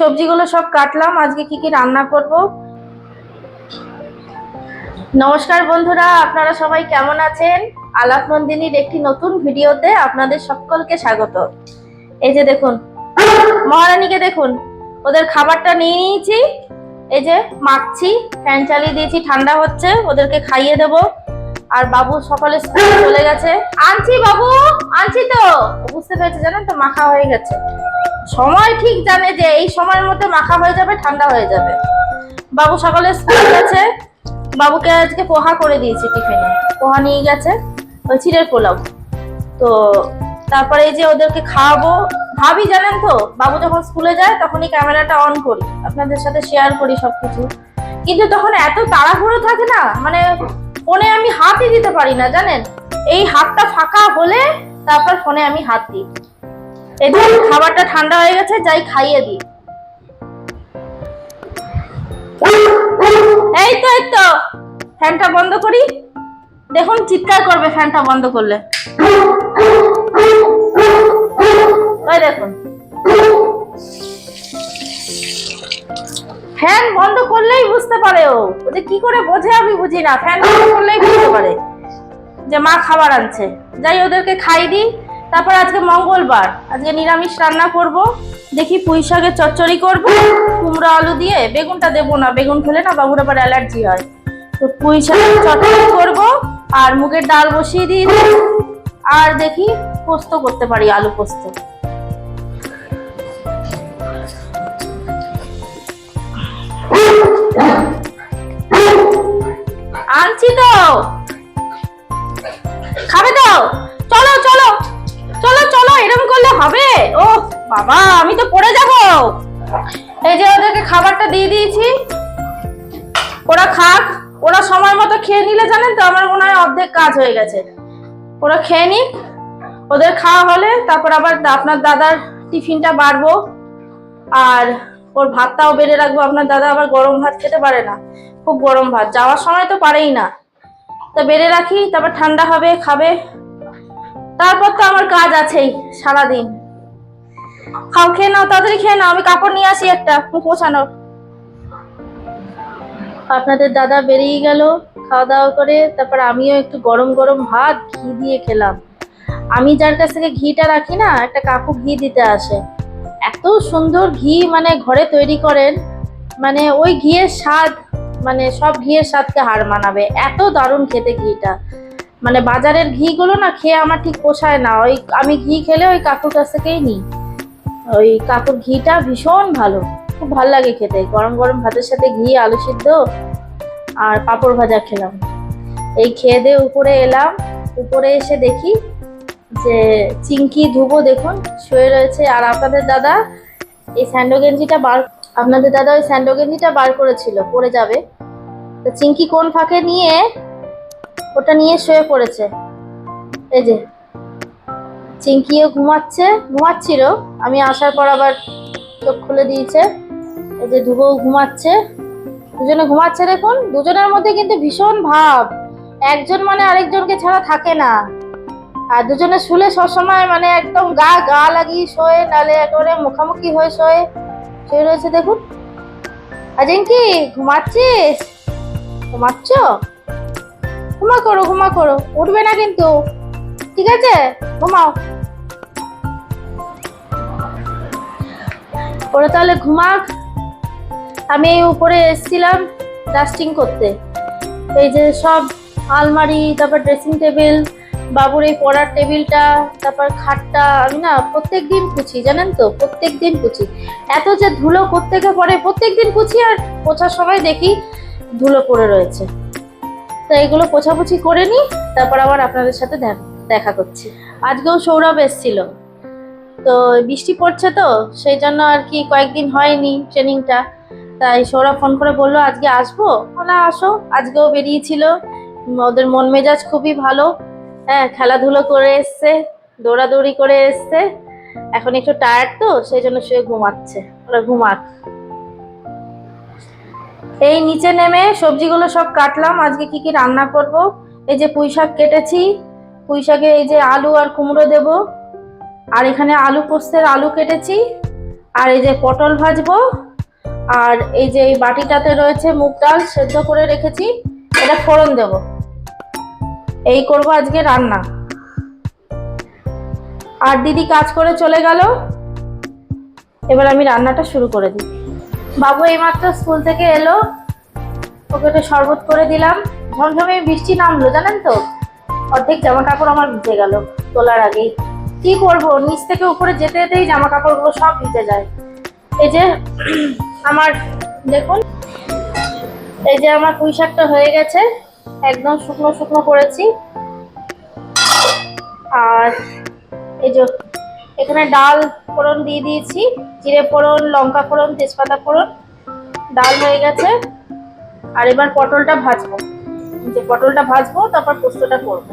সবজিগুলো সব কাটলাম, আজকে কি কি রান্না করব? নমস্কার বন্ধুরা, আপনারা সবাই কেমন আছেন? আলাপ নন্দিনীর একটি নতুন ভিডিওতে আপনাদের সকলকে স্বাগত। এই যে দেখুন, মহারানীকে দেখুন, ওদের খাবারটা নিয়ে নিয়েছি, এই যে মাখছি, ফ্যান চালিয়ে দিয়েছি, ঠান্ডা হচ্ছে, ওদেরকে খাইয়ে দেব। আর বাবু সকালে স্কুলে চলে গেছে। আনছি বাবু, আনছি তো। বুঝতে পেরেছে জানেন তো, মাখা হয়ে গেছে। সময় ঠিক জানে যে এই সময়ের মধ্যে মাখা হয়ে যাবে, ঠান্ডা হয়ে যাবে। বাবু সকালে স্কুল গেছে। বাবুকে আজকে পোহা করে দিয়েছি টিফিনে। পোহা নিয়ে গেছে, ওই চিড়ের পোলাও। তো তারপরে এই যে ওদেরকে খাওয়াবো, ভাবি জানেন তো, বাবু যখন স্কুলে যায় তখনই ক্যামেরাটা অন করি। আপনাদের সাথে শেয়ার করি সবকিছু। কিন্তু তখন এত তাড়াহুড়ো থাকে না মানে ফোনে আমি হাতই দিতে পারি না জানেন? এই হাতটা ফাঁকা হলে তারপর ফোনে আমি হাত দিই। এদিকে খাবারটা ঠান্ডা হয়ে গেছে যাই খাইয়ে দিই। এই তো এই তো। ফ্যানটা বন্ধ করি। দেখুন চিৎকার করবে ফ্যানটা বন্ধ করলে। ওই দেখুন। ফ্যান বন্ধ করলেই বুঝতে পারে ও। যে কি করে বোঝে আমি বুঝি না, ফ্যান বন্ধ করলেই বুঝতে পারে যে মা খাবার আনছে। যাই ওদেরকে খাই দিই। তারপর আজকে মঙ্গলবার, আজকে নিরামিষ রান্না করব। দেখি পুঁই শাকের চচ্চড়ি করব, কুমড়ো আলু দিয়ে। বেগুনটা দেবো না, বেগুন খেলে না বাবুর আবার অ্যালার্জি হয়। তো পুঁই শাকের চচ্চড়ি করব আর মুগের ডাল বসিয়ে দিই আর দেখি পোস্ত করতে পারি, আলু পোস্ত। বাবা, আমি তো পড়ে যাব। এই যে ওদেরকে খাবারটা দিয়ে দিয়েছি। ওরা খাক, ওরা সময় মতো খেয়ে নিলে জানেন তো, আমার মনে হয় অর্ধেক কাজ হয়ে গেছে। ওরা খেয়ে নিক, ওদের খাওয়া হলে, তারপর আবার আপনার দাদার টিফিনটা বাড়বো। আর ওর ভাতটাও বেড়ে রাখব, আপনার দাদা আবার গরম ভাত খেতে পারে না। খুব গরম ভাত, যাওয়ার সময় তো পারেই না। তা বেড়ে রাখি, তারপর ঠান্ডা হবে, খাবে। তারপর তো আমার কাজ আছেই, সারাদিন। খাও, খেয়ে নাও, তাড়াতাড়ি খেয়ে নাও, আমি কাপড় নিয়ে আসি একটা মোছানোর। আপনাদের দাদা বেরিয়ে গেল, খাওয়া দাওয়া করে, তারপর আমিও একটু গরম গরম ভাত, ঘি দিয়ে খেলাম। আমি যার কাছ থেকে ঘিটা রাখি না, একটা কাকু ঘি দিতে আসে। এত সুন্দর ঘি মানে ঘরে তৈরি করেন মানে ওই ঘিয়ের স্বাদ মানে সব ঘিয়ের স্বাদকে হার মানাবে। এত দারুণ খেতে ঘিটা। মানে বাজারের ঘিগুলো না খেয়ে আমার ঠিক পোষায় না, ওই আমি ঘি খেলে ওই কাকুর কাছ থেকেই নিই। ওই কাকুর ঘিটা ভীষণ ভালো। খুব ভালো লাগে খেতে। গরম গরম ভাতের সাথে ঘি, আলু সিদ্ধ আর পাঁপড় ভাজা খেলাম। এই খেয়ে দিয়ে উপরে এলাম। উপরে এসে দেখি যে চিংকি, ধুবো দেখুন, শুয়ে রয়েছে। আর আপনাদের দাদা, এই স্যান্ডো গেঞ্জিটা বার, আপনাদের দাদা ওই স্যান্ডো গেঞ্জিটা বার করেছিল পরে যাবে। তো চিংকি কোন ফাঁকে নিয়ে, ওটা নিয়ে শুয়ে পড়েছে। এই যে চিংকিও ঘুমাচ্ছে, ঘুমাচ্ছিল। আমি আসার পর আবার চোখ খুলে দিয়েছে। এই যে ধুবো ঘুমাচ্ছে। দুজনে ঘুমাচ্ছে দেখুন। দুজনের মধ্যে কিন্তু ভীষণ ভাব। একজন মানে আরেকজনকে ছাড়া থাকে না। আর দুজনে শুলে সবসময় মানে একদম গা গা লাগিয়ে শোয়ে, নালে একেবারে মুখামুখি হয়ে শোয়ে। শুয়ে রয়েছে দেখুন। আজেন কি ঘুমাচ্ছিস? ঘুমাচ্ছ? ঘুমা করো ঘুমা করো। উঠবে না কিন্তু। ঠিক আছে? ঘুমাও। ওরা তাহলে ঘুমাক। আমি উপরে এসেছিলাম ডাস্টিং করতে। এই যে সব আলমারি, তারপর ড্রেসিং টেবিল বাবুর এই পড়ার টেবিলটা, তারপর খাটটা, আমি না প্রত্যেক দিন পুছি, জানেন তো? প্রত্যেক দিন পুছি। এত যে ধুলো প্রত্যেকে পড়ে প্রত্যেক দিন পুছি আর পোছার সময় দেখি ধুলো পড়ে রয়েছে। তো এগুলো পোছাপুছি করে নিই, তারপর আবার আপনাদের সাথে দেখ- দেখা করছি। আজকেও সৌরভ এসেছিল। তো বৃষ্টি পড়ছে তো, সেই জন্য আর কি কয়েকদিন হয়নি ট্রেনিংটা। তাই সৌরভ ফোন করে বলল, আজকে আসব? না, আসো। আজকেও বেরিয়েছিল। ওদের মন মেজাজ খুবই ভালো। হ্যাঁ খেলাধুলো করে এসছে, দৌড়াদৌড়ি করে এসছে। এখন একটু টায়ার্ড তো, সেই জন্য শুয়ে ঘুমাচ্ছে। ওরা ঘুমাক। এই নিচে নেমে সবজিগুলো সব কাটলাম, আজকে কি কি রান্না করব? এই যে পুঁই শাক কেটেছি পুঁই শাকে এই যে আলু আর কুমড়ো দেব। আর এখানে আলু পোস্তের আলু কেটেছি। আর এই যে পটল ভাজবো। আর এই যে এই বাটিটাতে রয়েছে মুগ ডাল সেদ্ধ করে রেখেছি। এটা ফোড়ন দেব। এই করব আজকে রান্না। আর দিদি কাজ করে চলে গেল। এবার আমি রান্নাটা শুরু করে দিই। বাবু এইমাত্র স্কুল থেকে এলো। ওকে একটু শরবত করে দিলাম। ঝমঝমে বৃষ্টি নামলো, জানেন তো? অর্ধেক জামা কাপড় আমার ভিজে গেল, তোলার আগেই। কি করব? নিচ থেকে উপরে যেতে যেতেই জামা কাপড়গুলো সব ভিজে যায়। এই যে, আমার, দেখুন, এই যে আমার পুঁই শাকটা হয়ে গেছে, একদম শুকনো শুকনো করেছি। আর এই যে, এখানে ডাল ফোড়ন দিয়ে দিয়েছি, জিরে ফোড়ন, লঙ্কা ফোড়ন, তেজপাতা ফোড়ন, ডাল হয়ে গেছে। আর এবার পটলটা ভাজবো। যে পটলটা ভাজবো, তারপর পোস্তটা করব।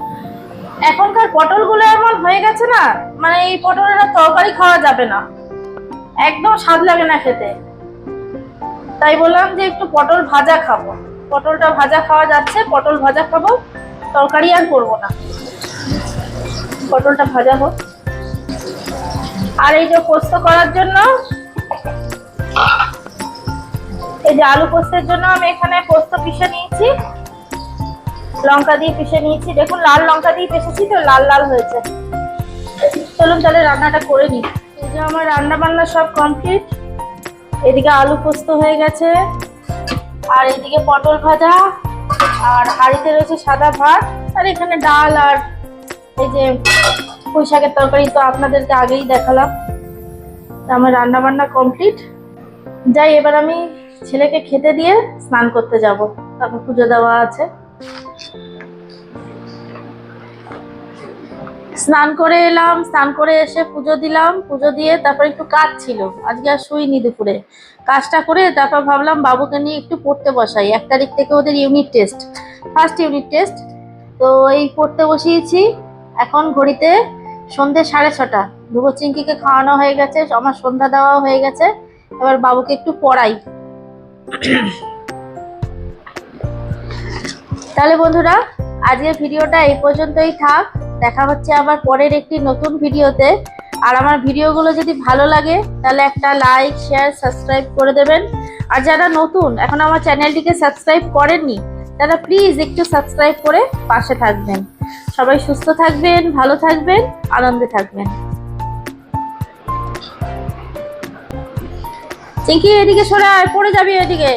এখনকার পটলগুলো এমন হয়ে গেছে না মানে এই পটলের তরকারি খাওয়া যাবে না। একদম স্বাদ লাগে না খেতে। তাই বললাম যে একটু পটল ভাজা খাব। পটলটা ভাজা খাওয়া যাচ্ছে, পটল ভাজা খাব, তরকারি আর করব না। পটলটা ভাজা হোক। আর এই যে পোস্ত করার জন্য, এই যে আলু পোস্তের জন্য আমি এখানে পোস্ত পিষে নিয়েছি। লঙ্কা দিয়ে পিষে নিয়েছি। দেখুন, লাল লঙ্কা দিয়ে পিষেছি তো, লাল লাল হয়েছে। চলুন তাহলে রান্নাটা করে নিই। এই যে আমার রান্না বান্না সব কমপ্লিট এদিকে আলু পোস্ত হয়ে গেছে। আর এদিকে পটল ভাজা। আর হাঁড়িতে রয়েছে সাদা ভাত। আর এখানে ডাল আর এই যে পুঁই শাকের তরকারি তো আপনাদেরকে আগেই দেখালাম। আমার রান্না বান্না কমপ্লিট যাই, এবার আমি ছেলেকে খেতে দিয়ে স্নান করতে যাব। তারপর পুজো দেওয়া আছে। স্নান করে এলাম, স্নান করে এসে পুজো দিলাম, পুজো দিয়ে তারপর একটু কাজ ছিল। আজকে আর শুইনি দুপুরে। কাজটা করে তারপর ভাবলাম বাবুকে নিয়ে একটু পড়তে বসাই। এক তারিখ থেকে ওদের unit test first unit test তো এই পড়তে বসিয়েছি। এখন ঘড়িতে সন্ধে সাড়ে ছটা। ধুবো চিঙ্কিকে খাওয়ানো হয়ে গেছে, আমার সন্ধ্যা দেওয়া হয়ে গেছে। এবার বাবুকে একটু পড়াই। তাহলে বন্ধুরা, আজকের ভিডিওটা এই পর্যন্তই থাক। দেখা হচ্ছে আবার পরের একটি নতুন ভিডিওতে। আর আমার ভিডিওগুলো যদি ভালো লাগে, তাহলে একটা লাইক শেয়ার সাবস্ক্রাইব করে দেবেন। আর যারা নতুন, এখন আমার চ্যানেলটিকে সাবস্ক্রাইব করেননি, তারা প্লিজ একটু সাবস্ক্রাইব করে পাশে থাকবেন। সবাই সুস্থ থাকবেন, ভালো থাকবেন, আনন্দে থাকবেন। চিঙ্কি এদিকে সরে পড়ে যাবি এদিকে।